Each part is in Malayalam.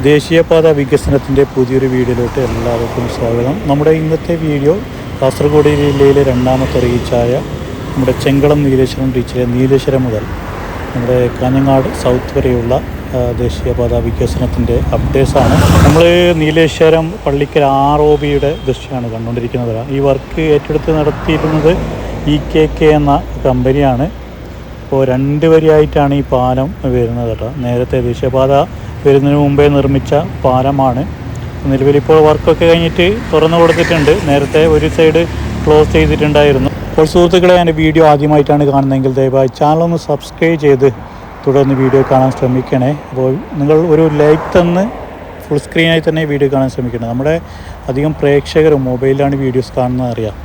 ദേശീയപാത വികസനത്തിന്റെ പുതിയൊരു വീഡിയോയിലോട്ട് എല്ലാവർക്കും സ്വാഗതം. നമ്മുടെ ഇന്നത്തെ വീഡിയോ കാസർഗോഡ് ജില്ലയിലെ രണ്ടാമത്തെ റീച്ചായ നമ്മുടെ ചെങ്കളം നീലേശ്വരം റീച്ചിലെ നീലേശ്വരം മുതൽ നമ്മുടെ കാഞ്ഞങ്ങാട് സൗത്ത് വരെയുള്ള ദേശീയപാത വികസനത്തിന്റെ അപ്ഡേറ്റ്സാണ് നമ്മൾ നീലേശ്വരം പള്ളിക്കൽ ആർ ഒ ബിയുടെ ദൃശ്യമാണ് കണ്ടുകൊണ്ടിരിക്കുന്നത്. ഈ വർക്ക് ഏറ്റെടുത്ത് നടത്തിയിരുന്നത് ഇ കെ കെ എന്ന കമ്പനിയാണ് ഇപ്പോൾ രണ്ട് വരിയായിട്ടാണ് ഈ പാലം വരുന്നത് കേട്ടോ. നേരത്തെ ദേശീയപാത വരുന്നതിന് മുമ്പേ നിർമ്മിച്ച പാലമാണ്. നിലവിലിപ്പോൾ വർക്കൊക്കെ കഴിഞ്ഞിട്ട് തുറന്നു കൊടുത്തിട്ടുണ്ട്. നേരത്തെ ഒരു സൈഡ് ക്ലോസ് ചെയ്തിട്ടുണ്ടായിരുന്നു. അപ്പോൾ സുഹൃത്തുക്കളെ എന്റെ വീഡിയോ ആദ്യമായിട്ടാണ് കാണുന്നതെങ്കിൽ ദയവായി ചാനൽ ഒന്ന് സബ്സ്ക്രൈബ് ചെയ്ത് തുടർന്ന് വീഡിയോ കാണാൻ ശ്രമിക്കണേ. അപ്പോൾ നിങ്ങൾ ഒരു ലൈക്ക് തന്ന് ഫുൾ സ്ക്രീനായി തന്നെ വീഡിയോ കാണാൻ ശ്രമിക്കണം. നമ്മുടെ അധികം പ്രേക്ഷകർ മൊബൈലിലാണ് വീഡിയോസ് കാണുന്നത് അറിയാം.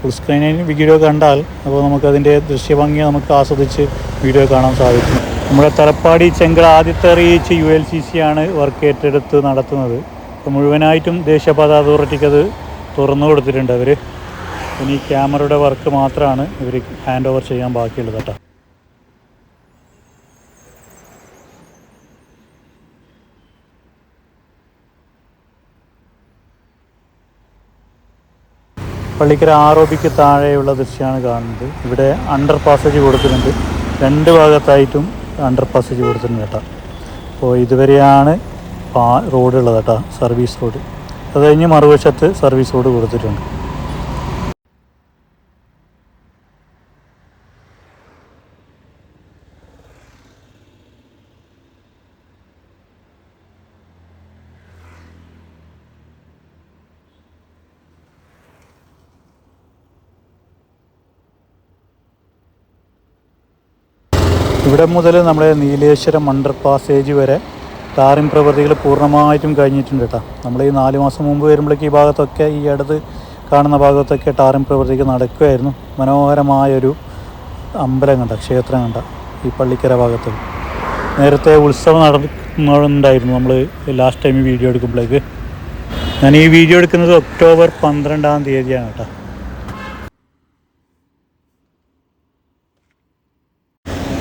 ഫുൾ സ്ക്രീനിൽ വീഡിയോ കണ്ടാൽ അപ്പോൾ നമുക്കതിന്റെ ദൃശ്യഭംഗി നമുക്ക് ആസ്വദിച്ച് വീഡിയോ കാണാൻ സാധിക്കും. നമ്മുടെ തലപ്പാടി ചെങ്കൽ ആദ്യത്തെ reach U L C C ആണ് വർക്ക് ഏറ്റെടുത്ത് നടത്തുന്നത്. അപ്പോൾ മുഴുവനായിട്ടും ദേശീയപാത അതോറിറ്റിക്ക് അത് തുറന്നു കൊടുത്തിട്ടുണ്ട് അവർ ഇനി ക്യാമറയുടെ വർക്ക് മാത്രമാണ് ഇവർ ഹാൻഡ് ഓവർ ചെയ്യാൻ ബാക്കിയുള്ളത് കേട്ടോ. പള്ളിക്കര ബിക്ക് താഴെയുള്ള ദൃശ്യമാണ് കാണുന്നത്. ഇവിടെ അണ്ടർ പാസേജ് കൊടുത്തിട്ടുണ്ട്. രണ്ട് ഭാഗത്തായിട്ടും അണ്ടർ പാസേജ് കൊടുത്തിട്ടുണ്ട് കേട്ടോ. അപ്പോൾ ഇതുവരെയാണ് റോഡുള്ളത് കേട്ടോ സർവീസ് റോഡ് അത് കഴിഞ്ഞ് മറുവശത്ത് സർവീസ് റോഡ് കൊടുത്തിട്ടുണ്ട്. ഇവിടെ മുതൽ നമ്മുടെ നീലേശ്വരം അണ്ടർ പാസേജ് വരെ ടാറിംഗ് പ്രവൃത്തികൾ പൂർണമായിട്ടും കഴിഞ്ഞിട്ടുണ്ട് കേട്ടോ. നമ്മൾ ഈ നാല് മാസം മുമ്പ് വരുമ്പോഴേക്ക് ഈ ഭാഗത്തൊക്കെ ഈ ഇടത് കാണുന്ന ഭാഗത്തൊക്കെ ടാറിംഗ് പ്രവൃത്തികൾ നടക്കുമായിരുന്നു. മനോഹരമായൊരു അമ്പലം കണ്ട ക്ഷേത്രം കണ്ട ഈ പള്ളിക്കര ഭാഗത്ത്. നേരത്തെ ഉത്സവം നടന്നുണ്ടായിരുന്നു നമ്മൾ ലാസ്റ്റ് ടൈം വീഡിയോ എടുക്കുമ്പോഴേക്ക്. ഞാൻ ഈ വീഡിയോ എടുക്കുന്നത് ഒക്ടോബർ പന്ത്രണ്ടാം തീയതിയാണ് കേട്ടോ.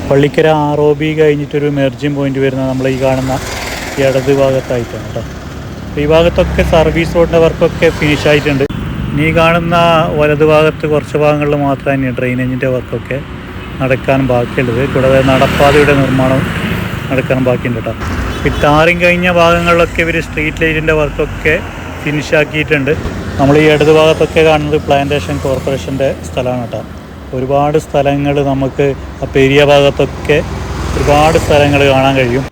പള്ളിക്കര ആർ ഒ ബി കഴിഞ്ഞിട്ടൊരു മെർജിങ് പോയിന്റ് വരുന്ന നമ്മൾ ഈ കാണുന്ന ഇടത് ഭാഗത്തായിട്ടാണ് കേട്ടോ ഈ ഭാഗത്തൊക്കെ സർവീസ് റോഡിന്റെ വർക്കൊക്കെ ഫിനിഷ് ആയിട്ടുണ്ട്. ഇനി കാണുന്ന വലത് ഭാഗത്ത് കുറച്ച് ഭാഗങ്ങളിൽ മാത്രമേ ഡ്രെയിനേജിന്റെ വർക്കൊക്കെ നടക്കാൻ ബാക്കിയുള്ളത്. കൂടാതെ നടപ്പാതയുടെ നിർമ്മാണം നടക്കാൻ ബാക്കിയുണ്ട് കേട്ടോ ഈ ടാറിങ് കഴിഞ്ഞ ഭാഗങ്ങളിലൊക്കെ ഇവർ സ്ട്രീറ്റ് ലൈറ്റിന്റെ വർക്കൊക്കെ ഫിനിഷ് ആക്കിയിട്ടുണ്ട്. നമ്മൾ ഈ ഇടത് ഭാഗത്തൊക്കെ കാണുന്നത് പ്ലാന്റേഷൻ കോർപ്പറേഷന്റെ സ്ഥലമാണ് കേട്ടോ ഒരുപാട് സ്ഥലങ്ങൾ നമുക്ക് ആ പെരിയ ഭാഗത്തൊക്കെ ഒരുപാട് സ്ഥലങ്ങൾ കാണാൻ കഴിയും.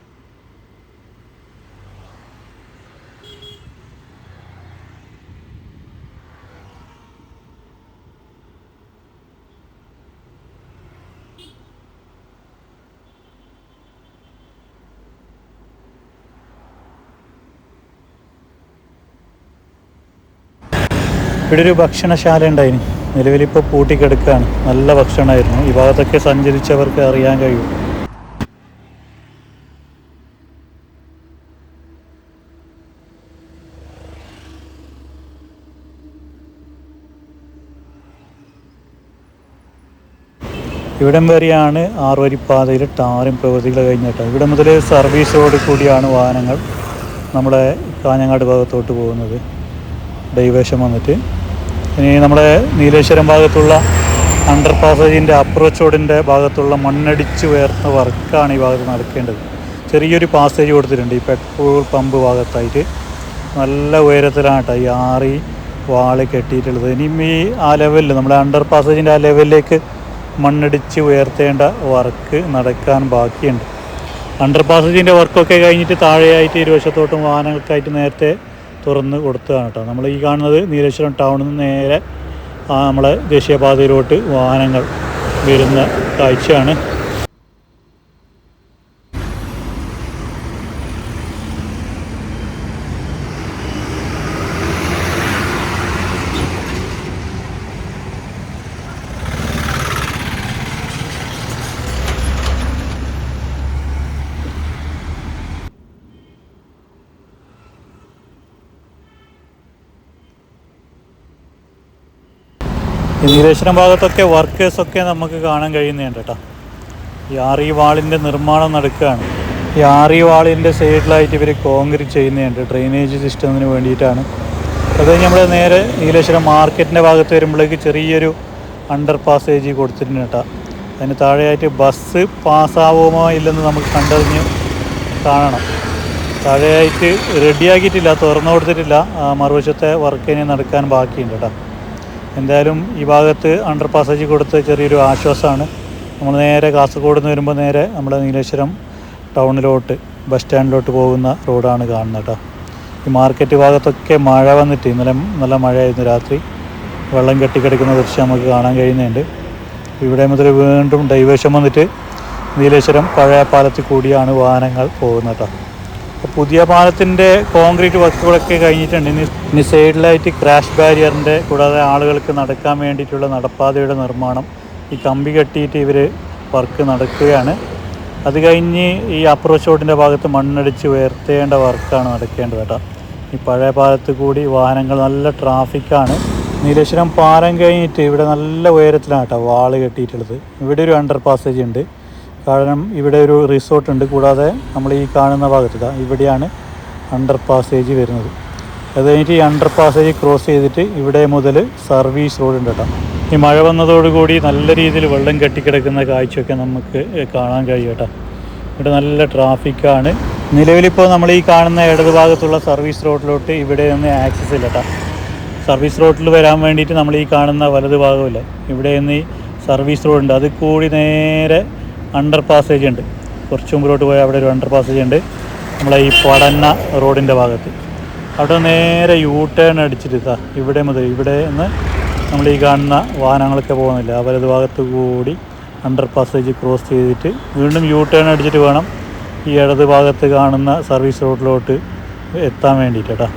ഇവിടെ ഒരു ഭക്ഷണശാല ഉണ്ടായിരുന്നു നിലവിലിപ്പോൾ പൂട്ടിക്കിടക്കുകയാണ് നല്ല ഭക്ഷണമായിരുന്നു ഈ ഭാഗത്തൊക്കെ സഞ്ചരിച്ചവർക്ക് അറിയാൻ കഴിയും. ഇവിടം വരെയാണ് ആറുവരിപ്പാതയിൽ ടാറിംഗ് പ്രവൃത്തികൾ കഴിഞ്ഞിട്ട് ഇവിടെ മുതൽ സർവീസ് റോഡ് കൂടിയാണ് വാഹനങ്ങൾ നമ്മുടെ കാഞ്ഞങ്ങാട് ഭാഗത്തോട്ട് പോകുന്നത്. ഡൈവേഷൻ വന്നിട്ട്. ഇനി നമ്മുടെ നീലേശ്വരം ഭാഗത്തുള്ള അണ്ടർ പാസേജിന്റെ അപ്രോച്ച് റോഡിന്റെ ഭാഗത്തുള്ള മണ്ണടിച്ച് ഉയർന്ന വർക്കാണ് ഈ ഭാഗത്ത് നടക്കേണ്ടത്. ചെറിയൊരു പാസേജ് കൊടുത്തിട്ടുണ്ട്. ഈ പെട്രോൾ പമ്പ് ഭാഗത്തായിട്ട്. നല്ല ഉയരത്തിലാണ് കേട്ടോ ഈ ആറി വാൾ കെട്ടിയിട്ടുള്ളത്. ഇനിയും ഈ ആ ലെവലിൽ നമ്മുടെ അണ്ടർ പാസേജിന്റെ ആ ലെവലിലേക്ക് മണ്ണടിച്ച് ഉയർത്തേണ്ട വർക്ക് നടക്കാൻ ബാക്കിയുണ്ട്. അണ്ടർ പാസേജിന്റെ വർക്കൊക്കെ കഴിഞ്ഞിട്ട് താഴെയായിട്ട് ഇരുവശത്തോട്ടും വാഹനങ്ങൾക്കായിട്ട് നേരത്തെ തുറന്ന് കൊടുത്തതാണ് കേട്ടോ. നമ്മൾ ഈ കാണുന്നത് നീലേശ്വരം ടൗണിൽ നിന്ന് നേരെ നമ്മളെ ദേശീയപാതയിലോട്ട് വാഹനങ്ങൾ വരുന്ന കാഴ്ചയാണ് ഈ നീലേശ്വരം ഭാഗത്തൊക്കെ വർക്കേഴ്സൊക്കെ നമുക്ക് കാണാൻ കഴിയുന്നുണ്ട് കേട്ടോ. ഈ ഈ വാളിന്റെ നിർമ്മാണം നടക്കുകയാണ്. ഈ ആറി വാളിന്റെ സൈഡിലായിട്ട് ഇവർ കോൺക്രീറ്റ് ചെയ്യുന്നുണ്ട് ഡ്രെയിനേജ് സിസ്റ്റത്തിന് വേണ്ടിയിട്ടാണ്. അത് നമ്മൾ നേരെ നീലേശ്വരം മാർക്കറ്റിന്റെ ഭാഗത്ത് വരുമ്പോഴേക്ക് ചെറിയൊരു അണ്ടർ പാസേജ് കൊടുത്തിട്ടുണ്ട് കേട്ടോ. അതിന് താഴെയായിട്ട് ബസ് പാസ്സാവുമോ ഇല്ലെന്ന് നമുക്ക് കണ്ടറിഞ്ഞ് കാണണം. താഴെയായിട്ട് റെഡിയാക്കിയിട്ടില്ല തുറന്നു കൊടുത്തിട്ടില്ല. മറുവശത്തെ വർക്ക് ഇനി നടക്കാൻ ബാക്കിയുണ്ട് കേട്ടോ. എന്തായാലും ഈ ഭാഗത്ത് അണ്ടർ പാസേജ് കൊടുത്ത് ചെറിയൊരു ആശ്വാസമാണ്. നമ്മൾ നേരെ കാസർഗോഡ് നിന്ന് വരുമ്പോൾ നേരെ നമ്മുടെ നീലേശ്വരം ടൗണിലോട്ട് ബസ് സ്റ്റാൻഡിലോട്ട് പോകുന്ന റോഡാണ് കാണുന്നത് കേട്ടോ ഈ മാർക്കറ്റ് ഭാഗത്തൊക്കെ മഴ വന്നിട്ട് ഇന്നലെ നല്ല മഴയായിരുന്നു രാത്രി. വെള്ളം കെട്ടിക്കിടക്കുന്ന ദൃശ്യം നമുക്ക് കാണാൻ കഴിയുന്നുണ്ട്. ഇവിടെ മുതൽ വീണ്ടും ഡൈവേഷൻ വന്നിട്ട് നീലേശ്വരം പഴയ പാലത്തിൽ കൂടിയാണ് വാഹനങ്ങൾ പോകുന്നത് കേട്ടോ പുതിയ പാലത്തിന്റെ കോൺക്രീറ്റ് വർക്കുകളൊക്കെ കഴിഞ്ഞിട്ടുണ്ട്. ഇനി ഇനി സൈഡിലായിട്ട് ക്രാഷ് ബാരിയറിന്റെ കൂടാതെ ആളുകൾക്ക് നടക്കാൻ വേണ്ടിയിട്ടുള്ള നടപ്പാതയുടെ നിർമ്മാണം. ഈ കമ്പി കെട്ടിയിട്ട് ഇവർ വർക്ക് നടക്കുകയാണ്. അത് കഴിഞ്ഞ് ഈ അപ്രോച്ച് റോഡിന്റെ ഭാഗത്ത് മണ്ണടിച്ച് ഉയർത്തേണ്ട വർക്കാണ് നടക്കേണ്ടത് കേട്ടോ. ഈ പഴയ പാലത്ത് കൂടി വാഹനങ്ങൾ നല്ല ട്രാഫിക്കാണ്. നീലേശ്വരം പാലം കഴിഞ്ഞിട്ട് ഇവിടെ നല്ല ഉയരത്തിലാണ് കേട്ടോ വാൾ കെട്ടിയിട്ടുള്ളത്. ഇവിടെ ഒരു അണ്ടർ പാസേജ് ഉണ്ട്. കാരണം ഇവിടെ ഒരു റിസോർട്ട് ഉണ്ട്. കൂടാതെ നമ്മൾ ഈ കാണുന്ന ഭാഗത്ത് ഇവിടെയാണ് അണ്ടർ പാസേജ് വരുന്നത്. അത് കഴിഞ്ഞിട്ട് ഈ അണ്ടർ പാസേജ് ക്രോസ് ചെയ്തിട്ട് ഇവിടെ മുതൽ സർവീസ് റോഡ് ഉണ്ട് കേട്ടോ. ഈ മഴ വന്നതോടുകൂടി നല്ല രീതിയിൽ വെള്ളം കെട്ടിക്കിടക്കുന്ന കാഴ്ചയൊക്കെ നമുക്ക് കാണാൻ കഴിയും കേട്ടോ. ഇവിടെ നല്ല ട്രാഫിക്കാണ് നിലവിലിപ്പോൾ നമ്മൾ ഈ കാണുന്ന ഇടത് ഭാഗത്തുള്ള സർവീസ് റോഡിലോട്ട് ഇവിടെ നിന്ന് ആക്സസ് ഇല്ല കേട്ടോ. സർവീസ് റോഡിൽ വരാൻ വേണ്ടിയിട്ട് നമ്മൾ ഈ കാണുന്ന വലതു ഭാഗമില്ല ഇവിടെ നിന്ന് സർവീസ് റോഡുണ്ട് അത് കൂടി നേരെ അണ്ടർ പാസേജ് ഉണ്ട്. കുറച്ച് മുമ്പിലോട്ട് പോയാൽ അവിടെ ഒരു അണ്ടർ പാസേജ് ഉണ്ട്. നമ്മളെ ഈ പടന്ന റോഡിന്റെ ഭാഗത്ത്. അവിടെ നേരെ യൂ ടേൺ അടിച്ചിട്ട് ഇതാ ഇവിടെ മുതൽ ഇവിടെ നിന്ന് നമ്മൾ ഈ കാണുന്ന വാഹനങ്ങളൊക്കെ പോകുന്നില്ല. ആ വലത് ഭാഗത്ത് കൂടി അണ്ടർ പാസേജ് ക്രോസ് ചെയ്തിട്ട് വീണ്ടും യൂ ടേൺ അടിച്ചിട്ട് വേണം ഈ ഇടത് ഭാഗത്ത് കാണുന്ന സർവീസ് റോഡിലോട്ട് എത്താൻ വേണ്ടിയിട്ട്. കേട്ടോ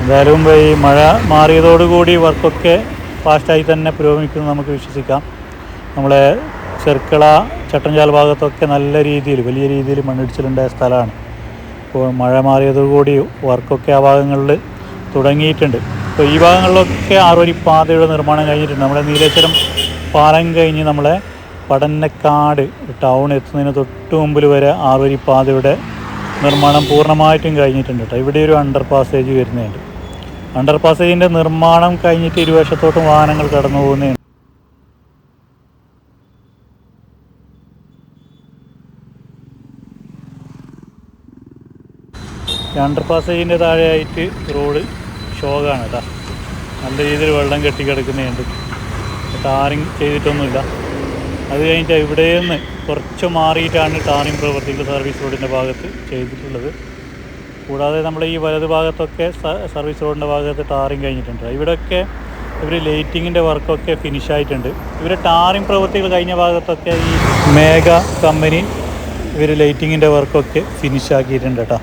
എന്തായാലും ഈ മഴ മാറിയതോടുകൂടി വർക്കൊക്കെ ഫാസ്റ്റായി തന്നെ പുരോഗമിക്കുന്നു നമുക്ക് വിശ്വസിക്കാം. നമ്മളെ ചെർക്കള ചട്ടഞ്ചാൽ ഭാഗത്തൊക്കെ നല്ല രീതിയിൽ വലിയ രീതിയിൽ മണ്ണിടിച്ചിലുണ്ടായ സ്ഥലമാണ്. ഇപ്പോൾ മഴ മാറിയതോടുകൂടി വർക്കൊക്കെ ആ ഭാഗങ്ങളിൽ തുടങ്ങിയിട്ടുണ്ട്. അപ്പോൾ ഈ ഭാഗങ്ങളിലൊക്കെ ആറൊരു പാതയുടെ നിർമ്മാണം കഴിഞ്ഞിട്ടുണ്ട്. നമ്മുടെ നീലേശ്വരം പാലം കഴിഞ്ഞ് നമ്മളെ പടന്നക്കാട് ടൗൺ എത്തുന്നതിന് തൊട്ട് മുമ്പിൽ വരെ ആറൊരു പാതയുടെ നിർമ്മാണം പൂർണമായിട്ടും കഴിഞ്ഞിട്ടുണ്ട് കേട്ടോ. ഇവിടെ ഒരു അണ്ടർ പാസേജ് വരുന്നുണ്ട്. അണ്ടർ പാസേജിന്റെ നിർമ്മാണം കഴിഞ്ഞിട്ട് ഇരുവശത്തോട്ടും വാഹനങ്ങൾ കടന്നു പോകുന്നതാണ് അണ്ടർ പാസേജിന്റെ താഴെയായിട്ട് റോഡ് ഷോകാണ് കേട്ടോ. നല്ല രീതിയിൽ വെള്ളം കെട്ടിക്കിടക്കുന്നുണ്ട് ടാറിങ് ചെയ്തിട്ടൊന്നുമില്ല. അത് കഴിഞ്ഞിട്ട് ഇവിടെ നിന്ന് കുറച്ച് മാറിയിട്ടാണ് ടാറിങ് പ്രവർത്തികൾ സർവീസ് റോഡിന്റെ ഭാഗത്ത് ചെയ്തിട്ടുള്ളത്. കൂടാതെ നമ്മൾ ഈ വലത് ഭാഗത്തൊക്കെ സർവീസ് റോഡിന്റെ ഭാഗത്ത് ടാറിങ് കഴിഞ്ഞിട്ടുണ്ട്. ഇവിടെയൊക്കെ ഇവർ ലൈറ്റിങ്ങിന്റെ വർക്കൊക്കെ ഫിനിഷ് ആയിട്ടുണ്ട്. ഇവർ ടാറിങ് പ്രവൃത്തികൾ കഴിഞ്ഞ ഭാഗത്തൊക്കെ ഈ മേഘ കമ്പനി ഇവർ ലൈറ്റിങ്ങിന്റെ വർക്കൊക്കെ ഫിനിഷ് ആക്കിയിട്ടുണ്ട് കേട്ടോ.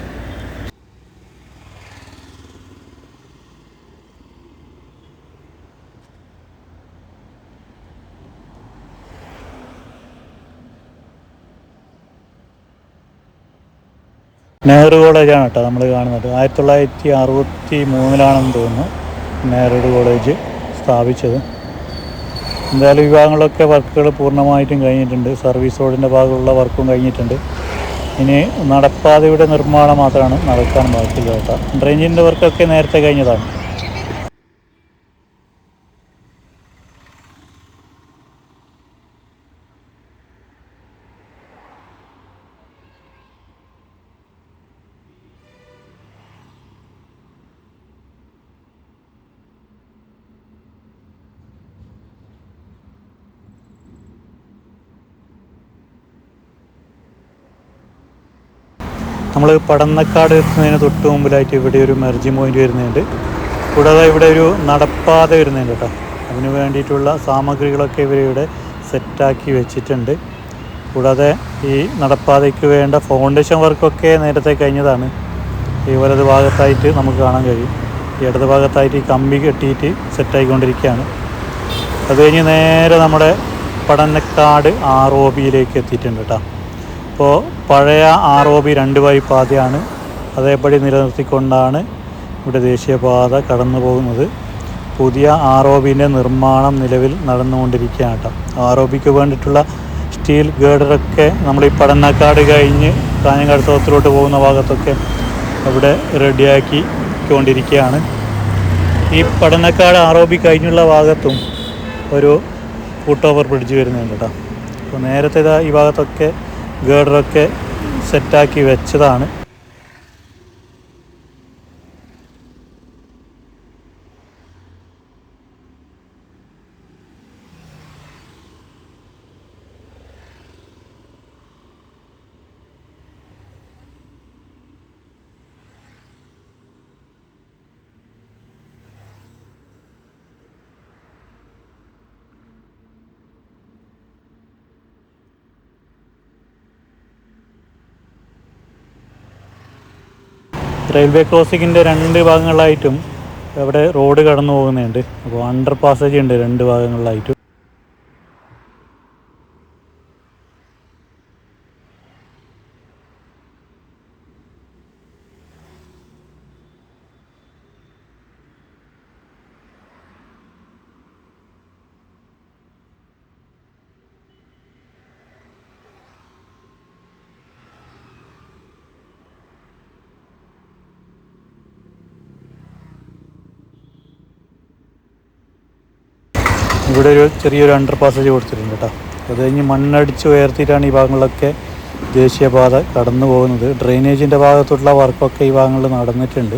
നെഹ്റു കോളേജാണ് കേട്ടോ നമ്മൾ കാണുന്നത്. ആയിരത്തി തൊള്ളായിരത്തി അറുപത്തി മൂന്നിലാണെന്ന് തോന്നുന്നു നെഹ്റു കോളേജ് സ്ഥാപിച്ചത്. എന്തായാലും വിഭാഗങ്ങളൊക്കെ വർക്കുകൾ പൂർണമായിട്ടും കഴിഞ്ഞിട്ടുണ്ട്. സർവീസ് റോഡിന്റെ ഭാഗമുള്ള വർക്കും കഴിഞ്ഞിട്ടുണ്ട്. ഇനി നടപ്പാതയുടെ നിർമ്മാണം മാത്രമാണ് നടക്കാൻ ബാക്കിയുള്ളത് കേട്ടോ. ഡ്രെയിനിന്റെ വർക്കൊക്കെ നേരത്തെ കഴിഞ്ഞതാണ്. നമ്മൾ പടന്നക്കാട് എത്തുന്നതിന് തൊട്ട് മുമ്പിലായിട്ട് ഇവിടെ ഒരു മെർജി പോയിന്റ് വരുന്നുണ്ട്. കൂടാതെ ഇവിടെ ഒരു നടപ്പാത വരുന്നുണ്ട് കേട്ടോ. അതിന് വേണ്ടിയിട്ടുള്ള സാമഗ്രികളൊക്കെ ഇവരിവിടെ സെറ്റാക്കി വെച്ചിട്ടുണ്ട്. കൂടാതെ ഈ നടപ്പാതയ്ക്ക് വേണ്ട ഫൗണ്ടേഷൻ വർക്കൊക്കെ നേരത്തെ കഴിഞ്ഞതാണ്. ഈ വലത് ഭാഗത്തായിട്ട് നമുക്ക് കാണാൻ കഴിയും. ഈ ഇടത് ഭാഗത്തായിട്ട് ഈ കമ്പി കെട്ടിയിട്ട് സെറ്റായിക്കൊണ്ടിരിക്കുകയാണ്. അത് കഴിഞ്ഞ് നേരെ നമ്മുടെ പടന്നക്കാട് ആർ ഒ ബിയിലേക്ക് എത്തിയിട്ടുണ്ട് കേട്ടോ. അപ്പോൾ പഴയ ആർ ഒ ബി രണ്ട് വഴി പാതയാണ്. അതേപടി നിലനിർത്തിക്കൊണ്ടാണ് ഇവിടെ ദേശീയപാത കടന്നു പോകുന്നത് പുതിയ ആർ ഒ ബിന്റെ നിർമ്മാണം നിലവിൽ നടന്നുകൊണ്ടിരിക്കുകയാണ് കേട്ടോ. ആർ ഒ ബിക്ക് വേണ്ടിയിട്ടുള്ള സ്റ്റീൽ ഗേഡറൊക്കെ നമ്മൾ ഈ പടന്നക്കാട് കഴിഞ്ഞ് കാഞ്ഞങ്ങാട് തോത്തിലോട്ട് പോകുന്ന ഭാഗത്തൊക്കെ അവിടെ റെഡിയാക്കി കൊണ്ടിരിക്കുകയാണ് ഈ പടന്നക്കാട് ആർ ഒ ബി കഴിഞ്ഞുള്ള ഭാഗത്തും ഒരു ഫുട്ട് ഓവർ ബ്രിഡ്ജ് വരുന്നുണ്ട് കേട്ടോ. അപ്പോൾ നേരത്തെ ഈ ഭാഗത്തൊക്കെ ഗേഡറൊക്കെ സെറ്റാക്കി വെച്ചതാണ്. റെയിൽവേ ക്രോസിങ്ങിന്റെ രണ്ട് ഭാഗങ്ങളിലായിട്ടും അവിടെ റോഡ് കടന്നു പോകുന്നുണ്ട് അപ്പോൾ അണ്ടർ പാസേജ് ഉണ്ട് രണ്ട് ഭാഗങ്ങളിലായിട്ടും. ഇവിടെ ഒരു ചെറിയൊരു അണ്ടർ പാസേജ് കൊടുത്തിട്ടുണ്ട് കേട്ടോ അത് കഴിഞ്ഞ് മണ്ണടിച്ച് ഉയർത്തിയിട്ടാണ് ഈ ഭാഗങ്ങളിലൊക്കെ ദേശീയപാത കടന്നു പോകുന്നത്. ഡ്രെയിനേജിന്റെ ഭാഗത്തോട്ടുള്ള വർക്കൊക്കെ ഈ ഭാഗങ്ങളിൽ നടന്നിട്ടുണ്ട്.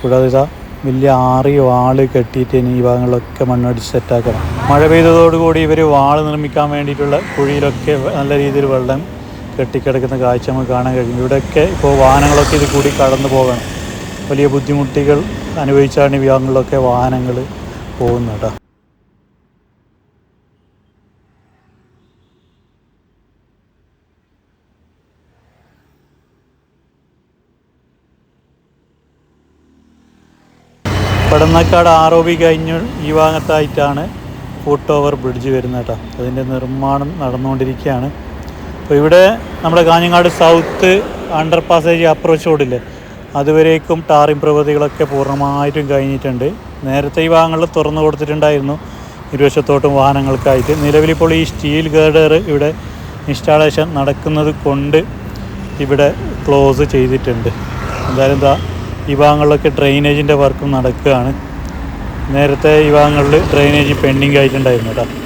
കൂടാതെ ഇതാ വലിയ ആറി വാൾ കെട്ടിയിട്ട് ഇനി ഈ ഭാഗങ്ങളിലൊക്കെ മണ്ണടിച്ച് സെറ്റാക്കണം മഴ പെയ്തതോടുകൂടി ഇവർ വാൾ നിർമ്മിക്കാൻ വേണ്ടിയിട്ടുള്ള കുഴിയിലൊക്കെ നല്ല രീതിയിൽ വെള്ളം കെട്ടിക്കിടക്കുന്ന കാഴ്ച നമുക്ക് കാണാൻ കഴിയും. ഇവിടെയൊക്കെ ഇപ്പോൾ വാഹനങ്ങളൊക്കെ ഇത് കൂടി കടന്നു പോകണം. വലിയ ബുദ്ധിമുട്ടികൾ അനുഭവിച്ചാണ് ഈ ഭാഗങ്ങളിലൊക്കെ വാഹനങ്ങൾ പോകുന്നത് കേട്ടോ പടന്നക്കാട് ആർ ഒ കഴിഞ്ഞ് ഈ ഭാഗത്തായിട്ടാണ് ഫുട്ട് ഓവർ ബ്രിഡ്ജ് വരുന്നത് കേട്ടോ. അതിന്റെ നിർമ്മാണം നടന്നുകൊണ്ടിരിക്കുകയാണ്. അപ്പോൾ ഇവിടെ നമ്മുടെ Kanhangad south under passage approach റോഡില്ലേ അതുവരേക്കും ടാറിംഗ് പ്രവൃത്തികളൊക്കെ പൂർണമായിട്ടും കഴിഞ്ഞിട്ടുണ്ട്. നേരത്തെ ഈ ഭാഗങ്ങളിൽ തുറന്നു കൊടുത്തിട്ടുണ്ടായിരുന്നു ഇരുവശത്തോട്ടും വാഹനങ്ങൾക്കായിട്ട്. നിലവിലിപ്പോൾ ഈ സ്റ്റീൽ ഗേഡർ ഇവിടെ ഇൻസ്റ്റാളേഷൻ നടക്കുന്നത് കൊണ്ട് ഇവിടെ ക്ലോസ് ചെയ്തിട്ടുണ്ട്. എന്തായാലും എന്താ ഈ ഭാഗങ്ങളിലൊക്കെ ഡ്രെയിനേജിന്റെ വർക്കും നടക്കുകയാണ്. നേരത്തെ ഈ ഭാഗങ്ങളിൽ ഡ്രെയിനേജ് പെൻഡിങ് ആയിട്ടുണ്ടായിരുന്നു കേട്ടോ.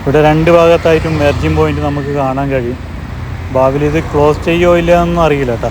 ഇവിടെ രണ്ട് ഭാഗത്തായിട്ടും മെർജിംഗ് പോയിന്റ് നമുക്ക് കാണാൻ കഴിയും. ഭാവിയിൽ ഇത് ക്ലോസ് ചെയ്യോ ഇല്ല എന്നൊന്നും അറിയില്ല കേട്ടോ.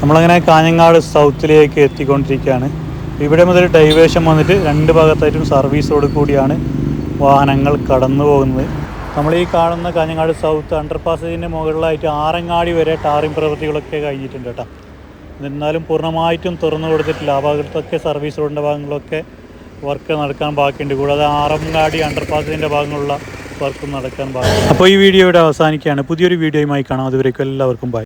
നമ്മളങ്ങനെ കാഞ്ഞങ്ങാട് സൗത്തിലേക്ക് എത്തിക്കൊണ്ടിരിക്കുകയാണ്. ഇവിടെ മുതൽ ഡൈവേഷൻ വന്നിട്ട് രണ്ട് ഭാഗത്തായിട്ടും സർവീസോട് കൂടിയാണ് വാഹനങ്ങൾ കടന്നു പോകുന്നത്. നമ്മൾ ഈ കാണുന്ന കാഞ്ഞങ്ങാട് സൗത്ത് അണ്ടർപാസേജിന്റെ മുകളിലായിട്ട് ആറങ്ങാടി വരെ ടാറിംഗ് പ്രവൃത്തികളൊക്കെ കഴിഞ്ഞിട്ടുണ്ട് കേട്ടോ. എന്നിരുന്നാലും പൂർണമായിട്ടും തുറന്നു കൊടുത്തിട്ടില്ല. ആ ഭാഗത്തൊക്കെ സർവീസ് റോഡിന്റെ ഭാഗങ്ങളിലൊക്കെ വർക്ക് നടക്കാൻ ബാക്കിയുണ്ട്. കൂടാതെ ആറങ്ങാടി അണ്ടർപാസേജിന്റെ ഭാഗങ്ങളുള്ള വർക്കും നടക്കാൻ ബാക്കി അപ്പോൾ ഈ വീഡിയോ ഇവിടെ അവസാനിക്കുകയാണ്. പുതിയൊരു വീഡിയോയുമായി കാണാം. അതുവരേക്കും എല്ലാവർക്കും ബൈ